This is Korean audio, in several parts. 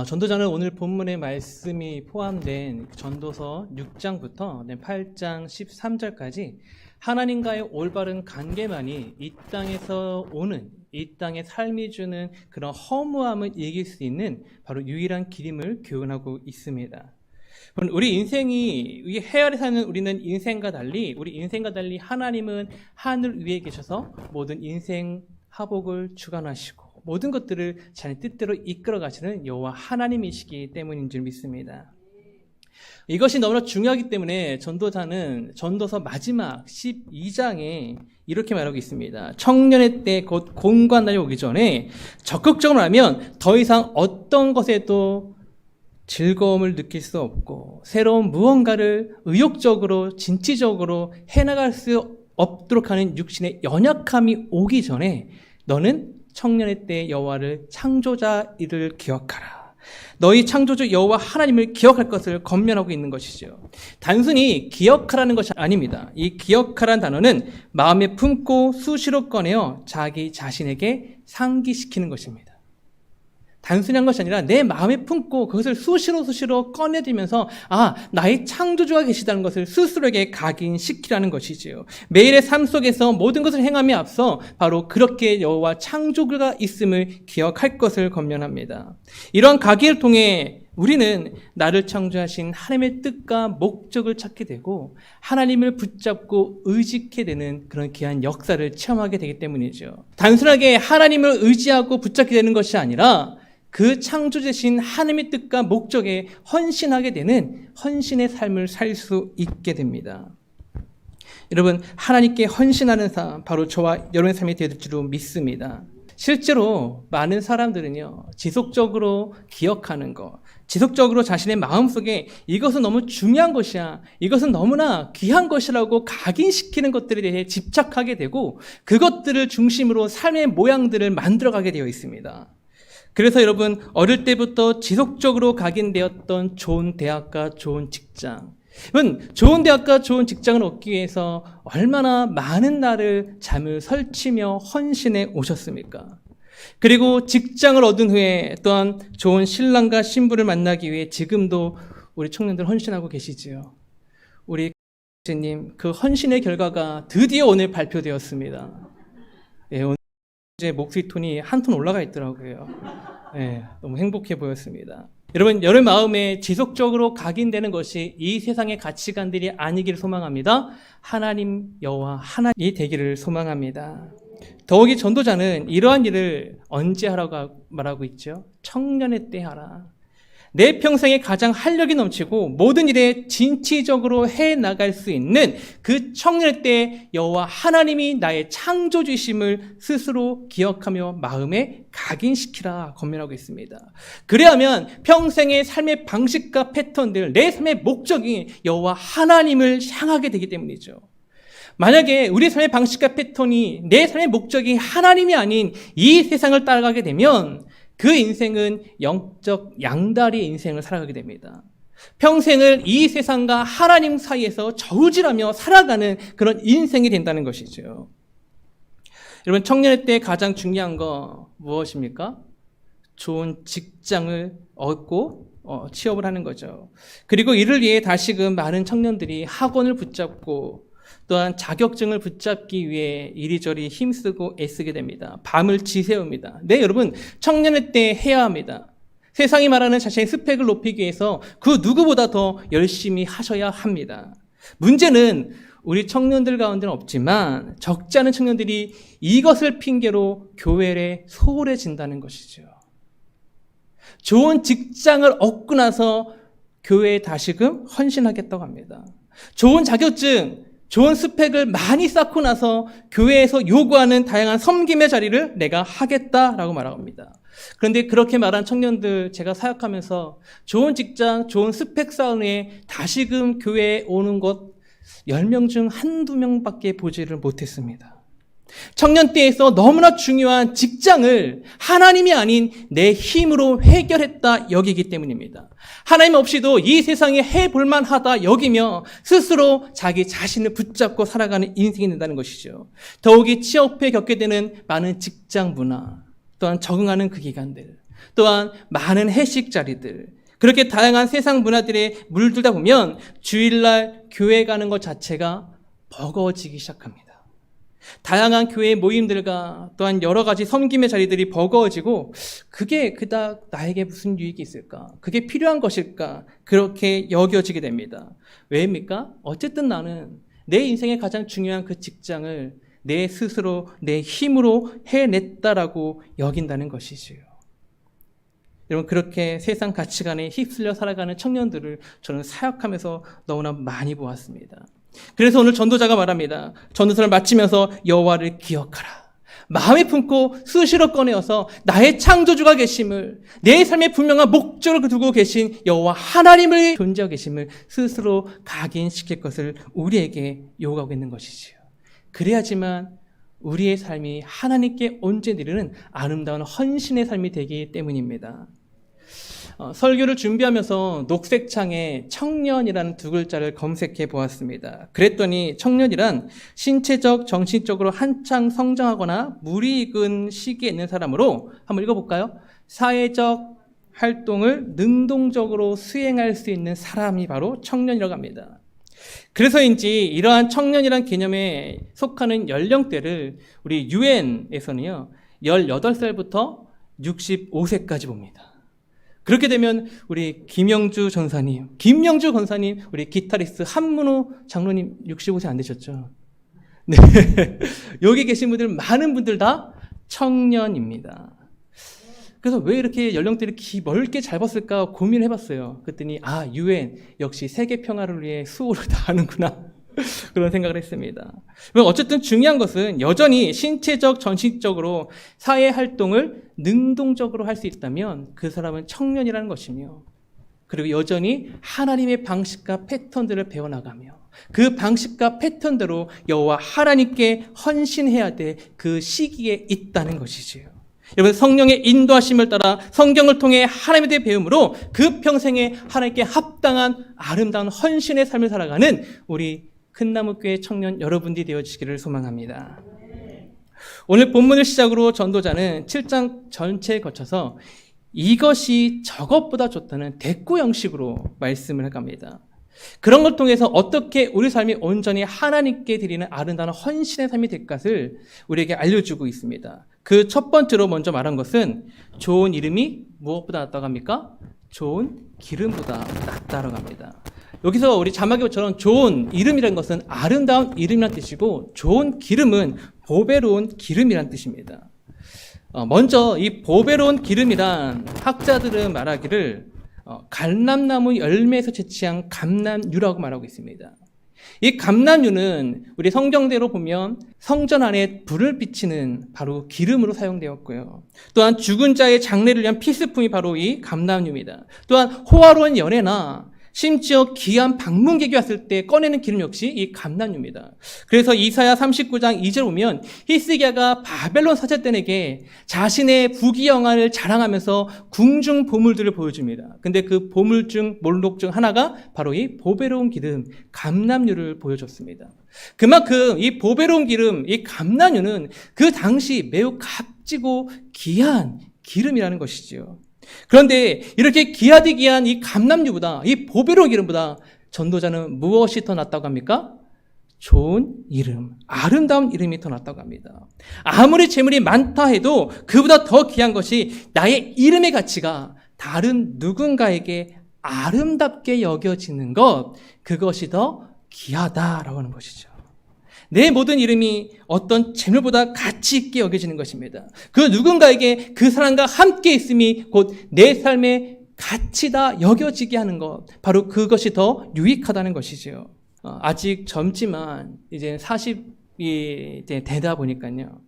아, 전도자는 오늘 본문의 말씀이 포함된 전도서 6장부터 8장 13절까지 하나님과의 올바른 관계만이 이 땅에서 오는 이 땅의 삶이 주는 그런 허무함을 이길 수 있는 바로 유일한 길임을 교훈하고 있습니다. 우리 인생이 이 해아래 사는 우리는 인생과 달리 우리 인생과 달리 하나님은 하늘 위에 계셔서 모든 인생 하복을 주관하시고 모든 것들을 자기 뜻대로 이끌어 가시는 여호와 하나님이시기 때문인 줄 믿습니다. 이것이 너무나 중요하기 때문에 전도자는 전도서 마지막 12장에 이렇게 말하고 있습니다. 청년의 때 곧 공관 날이 오기 전에 적극적으로 하면 더 이상 어떤 것에도 즐거움을 느낄 수 없고 새로운 무언가를 의욕적으로 진취적으로 해나갈 수 없도록 하는 육신의 연약함이 오기 전에 너는 청년의 때 여호와를 창조자 이를 기억하라. 너희 창조주 여호와 하나님을 기억할 것을 건면하고 있는 것이죠. 단순히 기억하라는 것이 아닙니다. 이 기억하라는 단어는 마음에 품고 수시로 꺼내어 자기 자신에게 상기시키는 것입니다. 단순히 한 것이 아니라 내 마음에 품고 그것을 수시로 수시로 꺼내들면서 아 나의 창조주가 계시다는 것을 스스로에게 각인시키라는 것이지요. 매일의 삶 속에서 모든 것을 행함에 앞서 바로 그렇게 여호와 창조주가 있음을 기억할 것을 건면합니다. 이러한 각인을 통해 우리는 나를 창조하신 하나님의 뜻과 목적을 찾게 되고 하나님을 붙잡고 의지케 되는 그런 귀한 역사를 체험하게 되기 때문이죠. 단순하게 하나님을 의지하고 붙잡게 되는 것이 아니라 그 창조주신 하나님의 뜻과 목적에 헌신하게 되는 헌신의 삶을 살 수 있게 됩니다. 여러분, 하나님께 헌신하는 삶, 바로 저와 여러분의 삶이 될 줄로 믿습니다. 실제로 많은 사람들은요, 지속적으로 기억하는 것, 지속적으로 자신의 마음속에 이것은 너무 중요한 것이야, 이것은 너무나 귀한 것이라고 각인시키는 것들에 대해 집착하게 되고, 그것들을 중심으로 삶의 모양들을 만들어가게 되어 있습니다. 그래서 여러분, 어릴 때부터 지속적으로 각인되었던 좋은 대학과 좋은 직장, 여러분, 좋은 대학과 좋은 직장을 얻기 위해서 얼마나 많은 날을 잠을 설치며 헌신해 오셨습니까? 그리고 직장을 얻은 후에 또한 좋은 신랑과 신부를 만나기 위해 지금도 우리 청년들 헌신하고 계시지요. 우리 님, 그 헌신의 결과가 드디어 오늘 발표되었습니다. 예, 오늘 이제 목소리 톤이 한 톤 올라가 있더라고요. 예, 너무 행복해 보였습니다. 여러분, 여러분 마음에 지속적으로 각인되는 것이 이 세상의 가치관들이 아니기를 소망합니다. 하나님 여호와 하나님이 되기를 소망합니다. 더욱이 전도자는 이러한 일을 언제 하라고 말하고 있죠? 청년의 때 하라. 내 평생에 가장 활력이 넘치고 모든 일에 진취적으로 해 나갈 수 있는 그 청년의 때 여호와 하나님이 나의 창조주심을 스스로 기억하며 마음에 각인시키라 건면하고 있습니다. 그래야면 평생의 삶의 방식과 패턴들, 내 삶의 목적이 여호와 하나님을 향하게 되기 때문이죠. 만약에 우리 삶의 방식과 패턴이 내 삶의 목적이 하나님이 아닌 이 세상을 따라가게 되면 그 인생은 영적 양다리 인생을 살아가게 됩니다. 평생을 이 세상과 하나님 사이에서 저우질하며 살아가는 그런 인생이 된다는 것이죠. 여러분, 청년의 때 가장 중요한 거 무엇입니까? 좋은 직장을 얻고 어, 취업을 하는 거죠. 그리고 이를 위해 다시금 많은 청년들이 학원을 붙잡고 또한 자격증을 붙잡기 위해 이리저리 힘쓰고 애쓰게 됩니다. 밤을 지새웁니다. 네, 여러분, 청년의 때 해야 합니다. 세상이 말하는 자신의 스펙을 높이기 위해서 그 누구보다 더 열심히 하셔야 합니다. 문제는 우리 청년들 가운데는 없지만 적지 않은 청년들이 이것을 핑계로 교회에 소홀해진다는 것이죠. 좋은 직장을 얻고 나서 교회에 다시금 헌신하겠다고 합니다. 좋은 자격증, 좋은 스펙을 많이 쌓고 나서 교회에서 요구하는 다양한 섬김의 자리를 내가 하겠다라고 말합니다. 그런데 그렇게 말한 청년들 제가 사역하면서 좋은 직장, 좋은 스펙 쌓은 후에 다시금 교회에 오는 것 10명 중 한두 명밖에 보지를 못했습니다. 청년 때에서 너무나 중요한 직장을 하나님이 아닌 내 힘으로 해결했다 여기기 때문입니다. 하나님 없이도 이 세상에 해볼만 하다 여기며 스스로 자기 자신을 붙잡고 살아가는 인생이 된다는 것이죠. 더욱이 취업에 겪게 되는 많은 직장 문화, 또한 적응하는 그 기간들. 또한 많은 해식 자리들, 그렇게 다양한 세상 문화들에 물들다 보면 주일날 교회 가는 것 자체가 버거워지기 시작합니다. 다양한 교회 모임들과 또한 여러 가지 섬김의 자리들이 버거워지고 그게 그닥 나에게 무슨 유익이 있을까? 그게 필요한 것일까? 그렇게 여겨지게 됩니다. 왜입니까? 어쨌든 나는 내 인생의 가장 중요한 그 직장을 내 스스로 내 힘으로 해냈다라고 여긴다는 것이지요. 여러분 그렇게 세상 가치관에 휩쓸려 살아가는 청년들을 저는 사역하면서 너무나 많이 보았습니다. 그래서 오늘 전도자가 말합니다. 전도서를 마치면서 여호와를 기억하라. 마음에 품고 수시로 꺼내어서 나의 창조주가 계심을 내 삶의 분명한 목적을 두고 계신 여호와 하나님을 존재하고 계심을 스스로 각인시킬 것을 우리에게 요구하고 있는 것이지요. 그래야지만 우리의 삶이 하나님께 언제 이르는 아름다운 헌신의 삶이 되기 때문입니다. 어, 설교를 준비하면서 녹색 창에 청년이라는 두 글자를 검색해 보았습니다. 그랬더니 청년이란 신체적, 정신적으로 한창 성장하거나 무리익은 시기에 있는 사람으로 한번 읽어볼까요? 사회적 활동을 능동적으로 수행할 수 있는 사람이 바로 청년이라고 합니다. 그래서인지 이러한 청년이란 개념에 속하는 연령대를 우리 유엔에서는요, 18살부터 65세까지 봅니다. 그렇게 되면 우리 김영주 전사님, 김영주 권사님, 우리 기타리스트 한문호 장로님 65세 안 되셨죠? 네. 여기 계신 분들 많은 분들 다 청년입니다. 그래서 왜 이렇게 연령대를 기 멀게 잡았을까 고민을 해봤어요. 그랬더니 아 유엔 역시 세계 평화를 위해 수호를 다하는구나. 그런 생각을 했습니다. 어쨌든 중요한 것은 여전히 신체적, 전신적으로 사회 활동을 능동적으로 할 수 있다면 그 사람은 청년이라는 것이며 그리고 여전히 하나님의 방식과 패턴들을 배워나가며 그 방식과 패턴대로 여호와 하나님께 헌신해야 될 그 시기에 있다는 것이지요. 여러분 성령의 인도하심을 따라 성경을 통해 하나님에 대해 배움으로 그 평생에 하나님께 합당한 아름다운 헌신의 삶을 살아가는 우리 큰나무교회 청년 여러분들이 되어주시기를 소망합니다. 오늘 본문을 시작으로 전도자는 7장 전체에 거쳐서 이것이 저것보다 좋다는 대꾸 형식으로 말씀을 해갑니다. 그런 걸 통해서 어떻게 우리 삶이 온전히 하나님께 드리는 아름다운 헌신의 삶이 될 것을 우리에게 알려주고 있습니다. 그 첫 번째로 먼저 말한 것은 좋은 이름이 무엇보다 낫다고 합니까? 좋은 기름보다 낫다라고 합니다. 여기서 우리 자막에처럼 좋은 이름이라는 것은 아름다운 이름이란 뜻이고 좋은 기름은 보배로운 기름이란 뜻입니다. 어, 먼저 이 보배로운 기름이란 학자들은 말하기를 어, 감람나무 열매에서 채취한 감람유라고 말하고 있습니다. 이 감람유는 우리 성경대로 보면 성전 안에 불을 비치는 바로 기름으로 사용되었고요. 또한 죽은 자의 장례를 위한 필수품이 바로 이 감람유입니다. 또한 호화로운 연애나 심지어 귀한 방문객이 왔을 때 꺼내는 기름 역시 이 감난유입니다. 그래서 이사야 39장 2절 보면 히스기야가 바벨론 사제들에게 자신의 부귀영화를 자랑하면서 궁중 보물들을 보여줍니다. 근데 그 보물 중 몰록 중 하나가 바로 이 보배로운 기름 감남유를 보여줬습니다. 그만큼 이 보배로운 기름, 이 감난유는 그 당시 매우 값지고 귀한 기름이라는 것이지요. 그런데 이렇게 귀하디 귀한 이 감남유보다 이 보배로운 이름보다 전도자는 무엇이 더 낫다고 합니까? 좋은 이름, 아름다운 이름이 더 낫다고 합니다. 아무리 재물이 많다 해도 그보다 더 귀한 것이 나의 이름의 가치가 다른 누군가에게 아름답게 여겨지는 것, 그것이 더 귀하다라고 하는 것이죠. 내 모든 이름이 어떤 재물보다 가치 있게 여겨지는 것입니다. 그 누군가에게 그 사람과 함께 있음이 곧 내 삶의 가치다 여겨지게 하는 것, 바로 그것이 더 유익하다는 것이지요. 어, 아직 젊지만 이제 40이 되다 보니까요.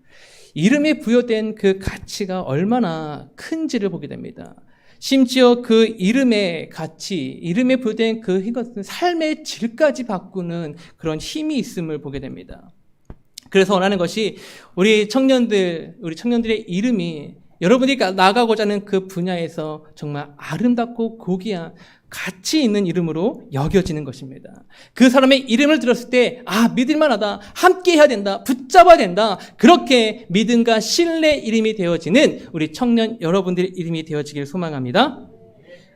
이름에 부여된 그 가치가 얼마나 큰지를 보게 됩니다. 심지어 그 이름의 가치, 이름에 부여된 그 이것은 삶의 질까지 바꾸는 그런 힘이 있음을 보게 됩니다. 그래서 원하는 것이 우리 청년들, 우리 청년들의 이름이 여러분이 가- 나가고자 하는 그 분야에서 정말 아름답고 고귀한 가치 있는 이름으로 여겨지는 것입니다. 그 사람의 이름을 들었을 때, 아, 믿을만하다. 함께 해야 된다. 붙잡아야 된다. 그렇게 믿음과 신뢰 이름이 되어지는 우리 청년 여러분들의 이름이 되어지길 소망합니다.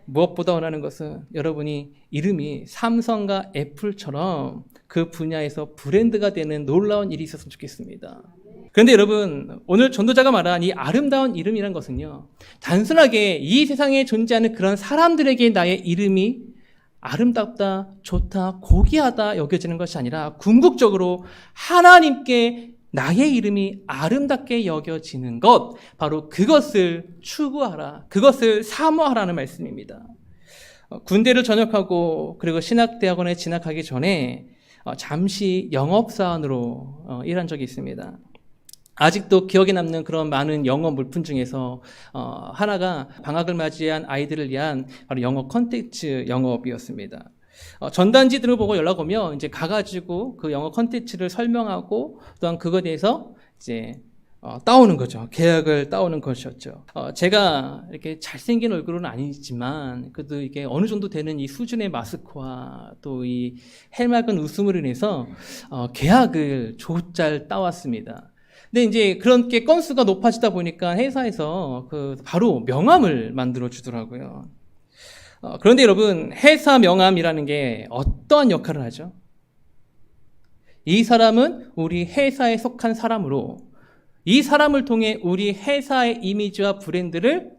무엇보다 원하는 것은 여러분이 이름이 삼성과 애플처럼 그 분야에서 브랜드가 되는 놀라운 일이 있었으면 좋겠습니다. 그런데 여러분, 오늘 전도자가 말한 이 아름다운 이름이란 것은요, 단순하게 이 세상에 존재하는 그런 사람들에게 나의 이름이 아름답다, 좋다, 고귀하다 여겨지는 것이 아니라 궁극적으로 하나님께 나의 이름이 아름답게 여겨지는 것, 바로 그것을 추구하라, 그것을 사모하라는 말씀입니다. 어, 군대를 전역하고 그리고 신학대학원에 진학하기 전에 어, 잠시 영업사원으로 어, 일한 적이 있습니다. 아직도 기억에 남는 그런 많은 영어 물품 중에서 어, 하나가 방학을 맞이한 아이들을 위한 바로 영어 컨텐츠 영업이었습니다. 어, 전단지 들을 보고 연락 오면 이제 가가지고 그 영어 컨텐츠를 설명하고 또한 그거에 대해서 이제 어, 따오는 거죠. 계약을 따오는 것이었죠. 어, 제가 이렇게 잘생긴 얼굴은 아니지만 그래도 이게 어느 정도 되는 이 수준의 마스크와 또 이 해맑은 웃음으로 인해서 어, 계약을 조잘 따왔습니다. 근데 이제 그렇게 건수가 높아지다 보니까 회사에서 그 바로 명함을 만들어 주더라고요. 어, 그런데 여러분 회사 명함이라는 게 어떠한 역할을 하죠? 이 사람은 우리 회사에 속한 사람으로 이 사람을 통해 우리 회사의 이미지와 브랜드를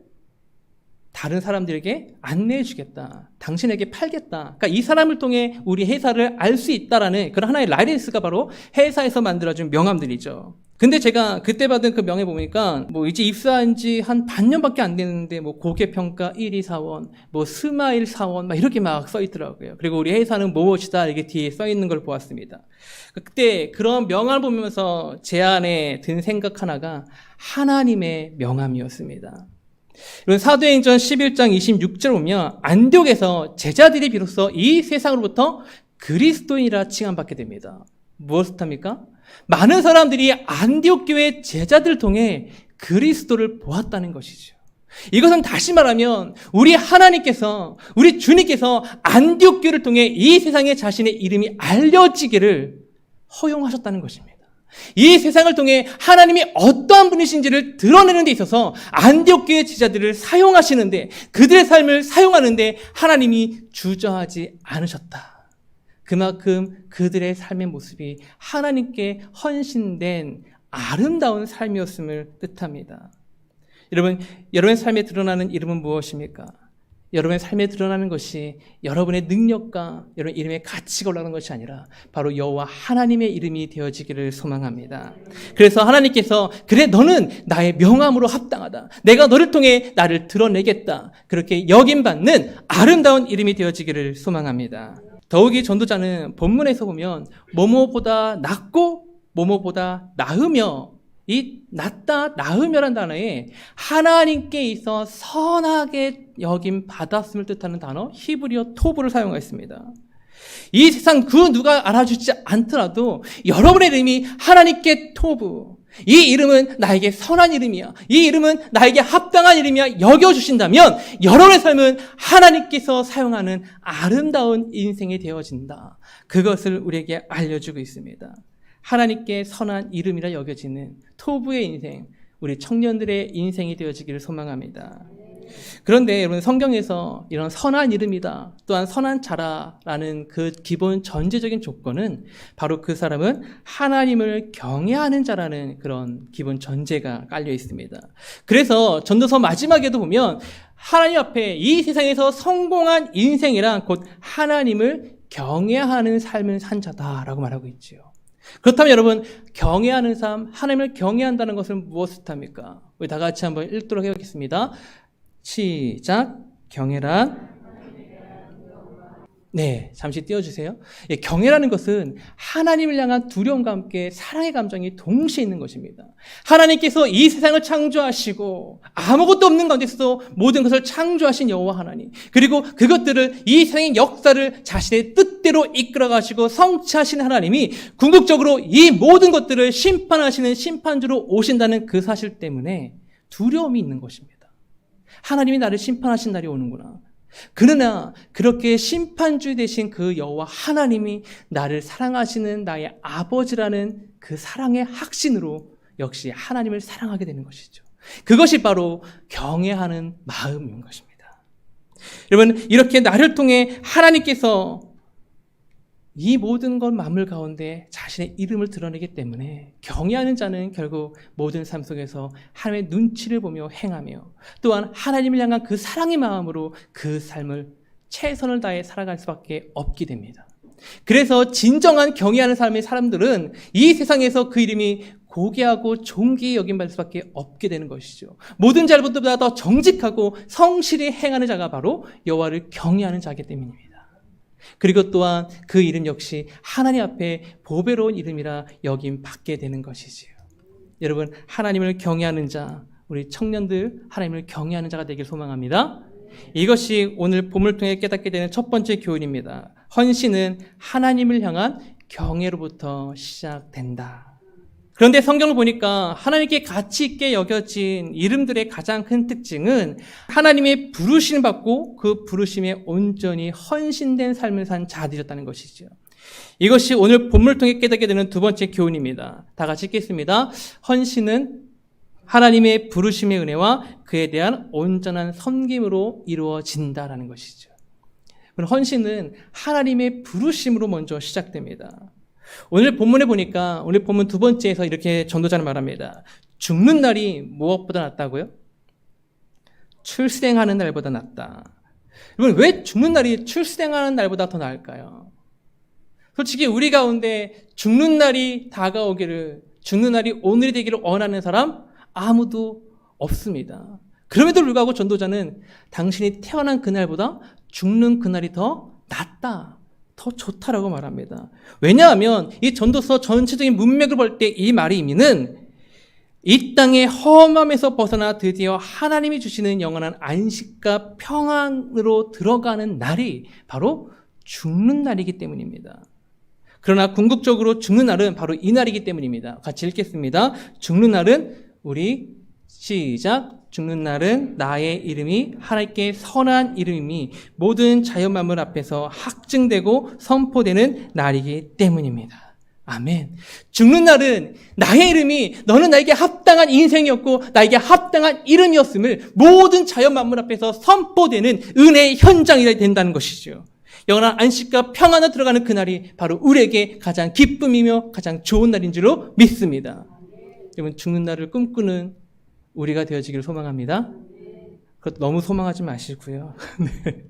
다른 사람들에게 안내해 주겠다. 당신에게 팔겠다. 그러니까 이 사람을 통해 우리 회사를 알 수 있다라는 그런 하나의 라이센스가 바로 회사에서 만들어준 명함들이죠. 근데 제가 그때 받은 그 명예 보니까 뭐 이제 입사한 지 한 반년밖에 안 됐는데 뭐 고객평가 1위 사원, 뭐 스마일 사원 막 이렇게 막 써 있더라고요. 그리고 우리 회사는 무엇이다 이게 뒤에 써 있는 걸 보았습니다. 그때 그런 명함을 보면서 제 안에 든 생각 하나가 하나님의 명함이었습니다. 여러분 사도행전 11장 26절 보면 안디옥에서 제자들이 비로소 이 세상으로부터 그리스도인이라 칭함받게 됩니다. 무엇을 합니까? 많은 사람들이 안디옥 교회 제자들을 통해 그리스도를 보았다는 것이죠. 이것은 다시 말하면 우리 하나님께서 우리 주님께서 안디옥 교회를 통해 이 세상에 자신의 이름이 알려지기를 허용하셨다는 것입니다. 이 세상을 통해 하나님이 어떠한 분이신지를 드러내는 데 있어서 안디옥 교회 제자들을 사용하시는데 그들의 삶을 사용하는데 하나님이 주저하지 않으셨다. 그만큼 그들의 삶의 모습이 하나님께 헌신된 아름다운 삶이었음을 뜻합니다. 여러분, 여러분의 삶에 드러나는 이름은 무엇입니까? 여러분의 삶에 드러나는 것이 여러분의 능력과 여러분 이름의 가치가 올라가는 것이 아니라 바로 여호와 하나님의 이름이 되어지기를 소망합니다. 그래서 하나님께서 그래 너는 나의 명함으로 합당하다. 내가 너를 통해 나를 드러내겠다. 그렇게 여김 받는 아름다운 이름이 되어지기를 소망합니다. 더욱이 전도자는 본문에서 보면 뭐뭐보다 낫고 뭐뭐보다 나으며 이 낫다 나으며란 단어에 하나님께 있어 선하게 여김 받았음을 뜻하는 단어 히브리어 토브를 사용했습니다. 이 세상 그 누가 알아주지 않더라도 여러분의 이름이 하나님께 토브 이 이름은 나에게 선한 이름이야. 이 이름은 나에게 합당한 이름이야. 여겨주신다면 여러분의 삶은 하나님께서 사용하는 아름다운 인생이 되어진다. 그것을 우리에게 알려주고 있습니다. 하나님께 선한 이름이라 여겨지는 토부의 인생, 우리 청년들의 인생이 되어지기를 소망합니다. 그런데 여러분 성경에서 이런 선한 이름이다 또한 선한 자라라는 그 기본 전제적인 조건은 바로 그 사람은 하나님을 경외하는 자라는 그런 기본 전제가 깔려 있습니다. 그래서 전도서 마지막에도 보면 하나님 앞에 이 세상에서 성공한 인생이란 곧 하나님을 경외하는 삶을 산 자다라고 말하고 있지요. 그렇다면 여러분 경외하는 삶, 하나님을 경외한다는 것은 무엇을 뜻합니까? 우리 다 같이 한번 읽도록 해보겠습니다. 시작. 경애란 네, 잠시 띄워주세요. 예, 경애라는 것은 하나님을 향한 두려움과 함께 사랑의 감정이 동시에 있는 것입니다. 하나님께서 이 세상을 창조하시고 아무것도 없는 가운데서도 모든 것을 창조하신 여호와 하나님 그리고 그것들을 이 세상의 역사를 자신의 뜻대로 이끌어가시고 성취하신 하나님이 궁극적으로 이 모든 것들을 심판하시는 심판주로 오신다는 그 사실 때문에 두려움이 있는 것입니다. 하나님이 나를 심판하신 날이 오는구나. 그러나 그렇게 심판주 되신 그 여호와 하나님이 나를 사랑하시는 나의 아버지라는 그 사랑의 확신으로 역시 하나님을 사랑하게 되는 것이죠. 그것이 바로 경외하는 마음인 것입니다. 여러분 이렇게 나를 통해 하나님께서 이 모든 것 만물 가운데 자신의 이름을 드러내기 때문에 경외하는 자는 결국 모든 삶 속에서 하나님의 눈치를 보며 행하며 또한 하나님을 향한 그 사랑의 마음으로 그 삶을 최선을 다해 살아갈 수밖에 없게 됩니다. 그래서 진정한 경외하는 삶의 사람들은 이 세상에서 그 이름이 고귀하고 존귀히 여김받을 수밖에 없게 되는 것이죠. 모든 자들보다 더 정직하고 성실히 행하는 자가 바로 여호와를 경외하는 자이기 때문입니다. 그리고 또한 그 이름 역시 하나님 앞에 보배로운 이름이라 여김 받게 되는 것이지요. 여러분 하나님을 경외하는 자, 우리 청년들 하나님을 경외하는 자가 되길 소망합니다. 이것이 오늘 봄을 통해 깨닫게 되는 첫 번째 교훈입니다. 헌신은 하나님을 향한 경외로부터 시작된다. 그런데 성경을 보니까 하나님께 가치 있게 여겨진 이름들의 가장 큰 특징은 하나님의 부르심을 받고 그 부르심에 온전히 헌신된 삶을 산 자들이었다는 것이죠. 이것이 오늘 본문을 통해 깨닫게 되는 두 번째 교훈입니다. 다 같이 읽겠습니다. 헌신은 하나님의 부르심의 은혜와 그에 대한 온전한 섬김으로 이루어진다라는 것이죠. 헌신은 하나님의 부르심으로 먼저 시작됩니다. 오늘 본문에 보니까 오늘 본문 두 번째에서 이렇게 전도자는 말합니다. 죽는 날이 무엇보다 낫다고요? 출생하는 날보다 낫다. 여러분 왜 죽는 날이 출생하는 날보다 더 나을까요? 솔직히 우리 가운데 죽는 날이 다가오기를 죽는 날이 오늘이 되기를 원하는 사람 아무도 없습니다. 그럼에도 불구하고 전도자는 당신이 태어난 그날보다 죽는 그날이 더 낫다. 더 좋다라고 말합니다. 왜냐하면 이 전도서 전체적인 문맥을 볼 때이 말의 의미는 이 땅의 험함에서 벗어나 드디어 하나님이 주시는 영원한 안식과 평안으로 들어가는 날이 바로 죽는 날이기 때문입니다. 그러나 궁극적으로 죽는 날은 바로 이 날이기 때문입니다. 같이 읽겠습니다. 죽는 날은 우리 시작 죽는 날은 나의 이름이 하나님께 선한 이름이 모든 자연 만물 앞에서 확증되고 선포되는 날이기 때문입니다. 아멘. 죽는 날은 나의 이름이 너는 나에게 합당한 인생이었고 나에게 합당한 이름이었음을 모든 자연 만물 앞에서 선포되는 은혜의 현장이 된다는 것이죠. 영원한 안식과 평안을 들어가는 그날이 바로 우리에게 가장 기쁨이며 가장 좋은 날인 줄로 믿습니다. 여러분 죽는 날을 꿈꾸는 우리가 되어지기를 소망합니다. 그것도 너무 소망하지 마시고요. 네.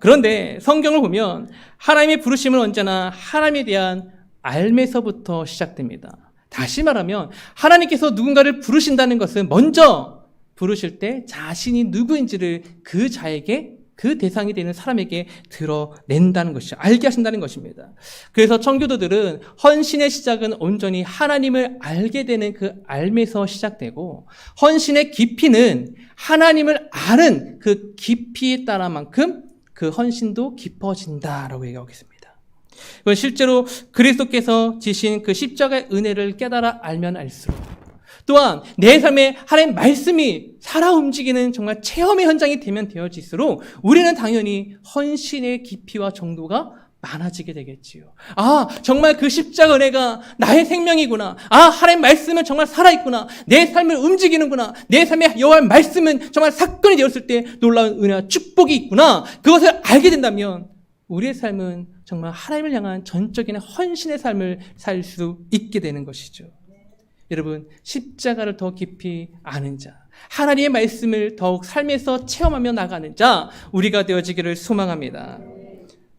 그런데 성경을 보면 하나님의 부르심은 언제나 하나님에 대한 알매서부터 시작됩니다. 다시 말하면 하나님께서 누군가를 부르신다는 것은 먼저 부르실 때 자신이 누구인지를 그 자에게 그 대상이 되는 사람에게 드러낸다는 것이죠. 알게 하신다는 것입니다. 그래서 청교도들은 헌신의 시작은 온전히 하나님을 알게 되는 그 알면서 시작되고 헌신의 깊이는 하나님을 아는 그 깊이에 따라 만큼 그 헌신도 깊어진다라고 얘기하고 있습니다. 실제로 그리스도께서 지신 그 십자가의 은혜를 깨달아 알면 알수록 또한 내 삶에 하나님 말씀이 살아 움직이는 정말 체험의 현장이 되면 되어질수록 우리는 당연히 헌신의 깊이와 정도가 많아지게 되겠지요. 아, 정말 그 십자가 은혜가 나의 생명이구나. 아, 하나님 말씀은 정말 살아있구나. 내 삶을 움직이는구나. 내 삶의 여호와의 말씀은 정말 사건이 되었을 때 놀라운 은혜와 축복이 있구나. 그것을 알게 된다면 우리의 삶은 정말 하나님을 향한 전적인 헌신의 삶을 살 수 있게 되는 것이죠. 여러분, 십자가를 더 깊이 아는 자, 하나님의 말씀을 더욱 삶에서 체험하며 나가는 자, 우리가 되어지기를 소망합니다.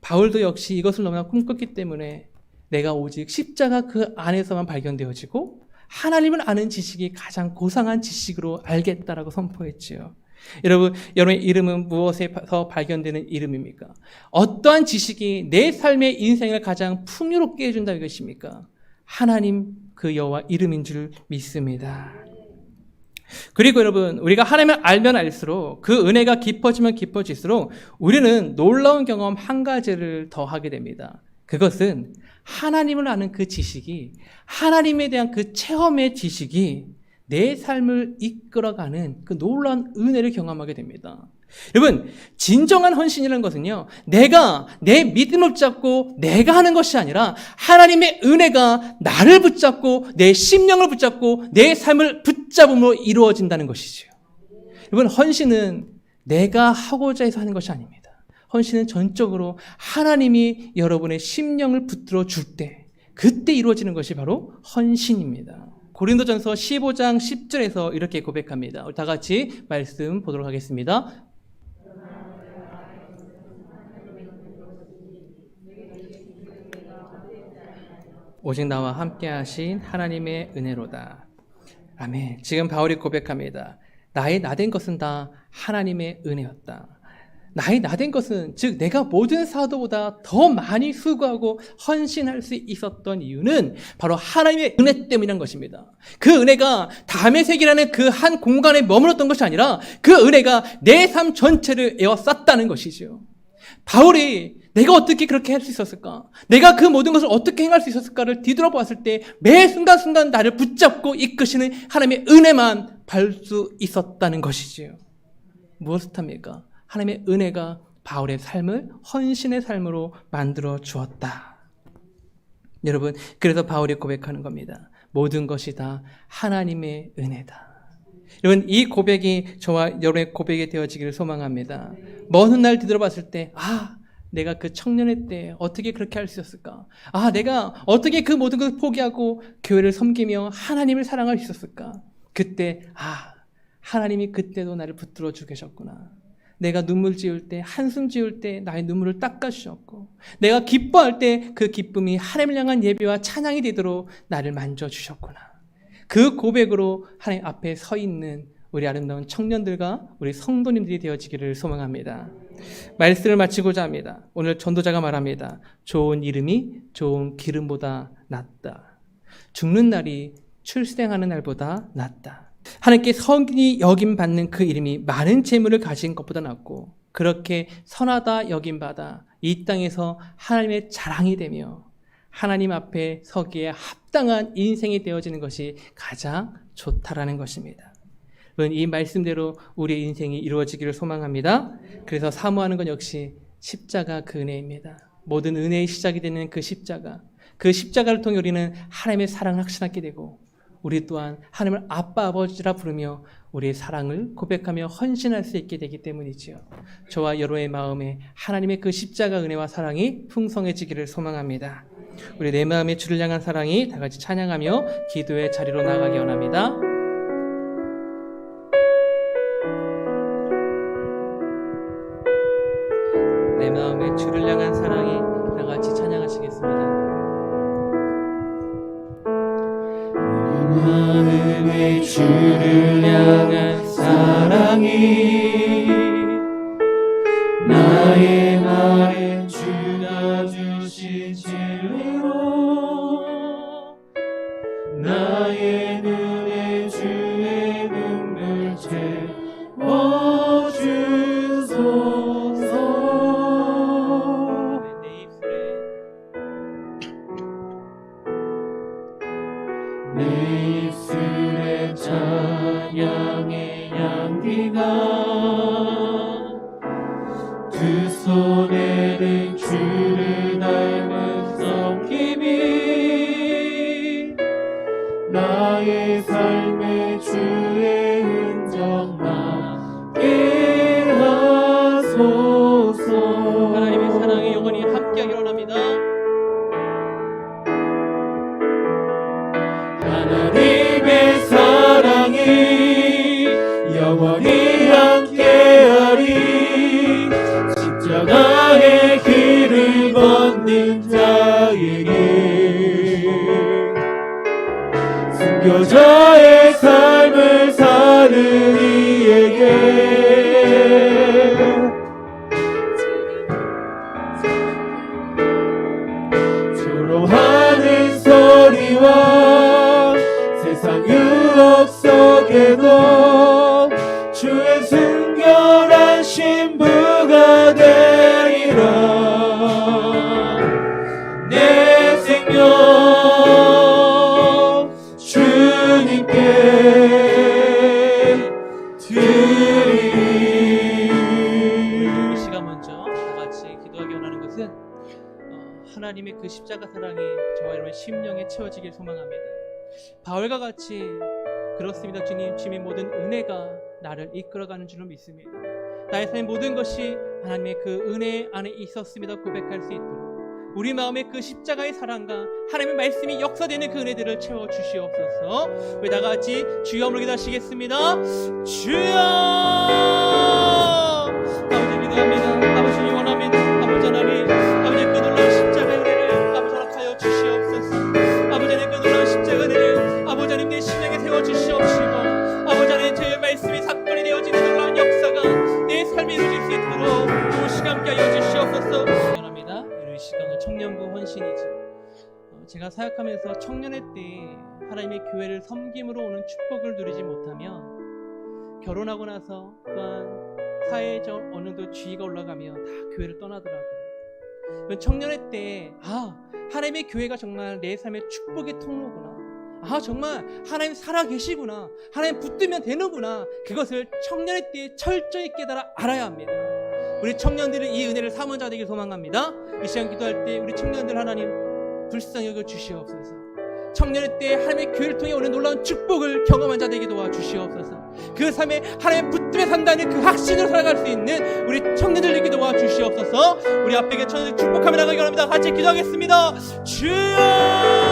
바울도 역시 이것을 너무나 꿈꿨기 때문에 내가 오직 십자가 그 안에서만 발견되어지고 하나님을 아는 지식이 가장 고상한 지식으로 알겠다라고 선포했지요. 여러분, 여러분의 이름은 무엇에서 발견되는 이름입니까? 어떠한 지식이 내 삶의 인생을 가장 풍요롭게 해준다 이것입니까? 하나님 그 여호와 이름인 줄 믿습니다. 그리고 여러분, 우리가 하나님을 알면 알수록 그 은혜가 깊어지면 깊어질수록 우리는 놀라운 경험 한 가지를 더 하게 됩니다. 그것은 하나님을 아는 그 지식이, 하나님에 대한 그 체험의 지식이 내 삶을 이끌어가는 그 놀라운 은혜를 경험하게 됩니다. 여러분, 진정한 헌신이라는 것은요, 내가 내 믿음을 붙잡고 내가 하는 것이 아니라 하나님의 은혜가 나를 붙잡고 내 심령을 붙잡고 내 삶을 붙잡음으로 이루어진다는 것이지요. 여러분, 헌신은 내가 하고자 해서 하는 것이 아닙니다. 헌신은 전적으로 하나님이 여러분의 심령을 붙들어 줄 때, 그때 이루어지는 것이 바로 헌신입니다. 고린도전서 15장 10절에서 이렇게 고백합니다. 다 같이 말씀 보도록 하겠습니다. 오직 나와 함께 하신 하나님의 은혜로다. 아멘. 지금 바울이 고백합니다. 나의 나된 것은 다 하나님의 은혜였다. 나의 나된 것은 즉 내가 모든 사도보다 더 많이 수고하고 헌신할 수 있었던 이유는 바로 하나님의 은혜 때문이란 것입니다. 그 은혜가 담의 색이라는 그 한 공간에 머물렀던 것이 아니라 그 은혜가 내 삶 전체를 에워쌌다는 것이죠. 바울이 내가 어떻게 그렇게 할 수 있었을까? 내가 그 모든 것을 어떻게 행할 수 있었을까를 뒤돌아보았을 때 매 순간순간 나를 붙잡고 이끄시는 하나님의 은혜만 발 수 있었다는 것이지요. 무엇을 탑니까? 하나님의 은혜가 바울의 삶을 헌신의 삶으로 만들어 주었다. 여러분, 그래서 바울이 고백하는 겁니다. 모든 것이 다 하나님의 은혜다. 여러분, 이 고백이 저와 여러분의 고백이 되어지기를 소망합니다. 먼 훗날 뒤돌아봤을 때, 아, 내가 그 청년의 때 어떻게 그렇게 할 수 있었을까? 아, 내가 어떻게 그 모든 것을 포기하고 교회를 섬기며 하나님을 사랑할 수 있었을까? 그때, 아, 하나님이 그때도 나를 붙들어 주 계셨구나. 내가 눈물 지을 때, 한숨 지을 때 나의 눈물을 닦아주셨고, 내가 기뻐할 때 그 기쁨이 하나님을 향한 예배와 찬양이 되도록 나를 만져주셨구나. 그 고백으로 하나님 앞에 서 있는 우리 아름다운 청년들과 우리 성도님들이 되어지기를 소망합니다. 말씀을 마치고자 합니다. 오늘 전도자가 말합니다. 좋은 이름이 좋은 기름보다 낫다. 죽는 날이 출생하는 날보다 낫다. 하나님께 성이 여김 받는 그 이름이 많은 재물을 가진 것보다 낫고 그렇게 선하다 여김 받아 이 땅에서 하나님의 자랑이 되며 하나님 앞에 서기에 합당한 인생이 되어지는 것이 가장 좋다라는 것입니다. 이 말씀대로 우리의 인생이 이루어지기를 소망합니다. 그래서 사모하는 건 역시 십자가 그 은혜입니다. 모든 은혜의 시작이 되는 그 십자가 그 십자가를 통해 우리는 하나님의 사랑을 확신하게 되고 우리 또한 하나님을 아빠 아버지라 부르며 우리의 사랑을 고백하며 헌신할 수 있게 되기 때문이지요. 저와 여러분의 마음에 하나님의 그 십자가 은혜와 사랑이 풍성해지기를 소망합니다. 우리 내 마음의 주를 향한 사랑이 다 같이 찬양하며 기도의 자리로 나가기 원합니다. 하나님의 그 십자가 사랑이 저와 여러분의 심령에 채워지길 소망합니다. 바울과 같이 그렇습니다. 주님, 주님의 모든 은혜가 나를 이끌어가는 줄로 믿습니다. 나의 삶의 모든 것이 하나님의 그 은혜 안에 있었습니다. 고백할 수 있도록 우리 마음의 그 십자가의 사랑과 하나님의 말씀이 역사되는 그 은혜들을 채워 주시옵소서. 우리 다 같이 주여 물기 다시겠습니다. 주여! 원합니다. 제가 사역하면서 청년의 때 하나님의 교회를 섬김으로 오는 축복을 누리지 못하면 결혼하고 나서 또한 사회적 어느 정도 지위가 올라가면 다 교회를 떠나더라고요. 청년의 때, 아, 하나님의 교회가 정말 내 삶의 축복의 통로구나. 아, 정말 하나님 살아 계시구나. 하나님 붙들면 되는구나. 그것을 청년의 때 철저히 깨달아 알아야 합니다. 우리 청년들은 이 은혜를 사모자 되길 소망합니다. 이 시간 기도할 때 우리 청년들 하나님 불쌍히 여겨 주시옵소서. 청년의 때 하나님의 교회를 통해 오는 놀라운 축복을 경험한 자 되게 도와 주시옵소서. 그 삶에 하나님의 붙들에 산다는 그 확신으로 살아갈 수 있는 우리 청년들 되게 도와 주시옵소서. 우리 앞에 계신 청년들 축복하며 나가기 원합니다. 같이 기도하겠습니다. 주여!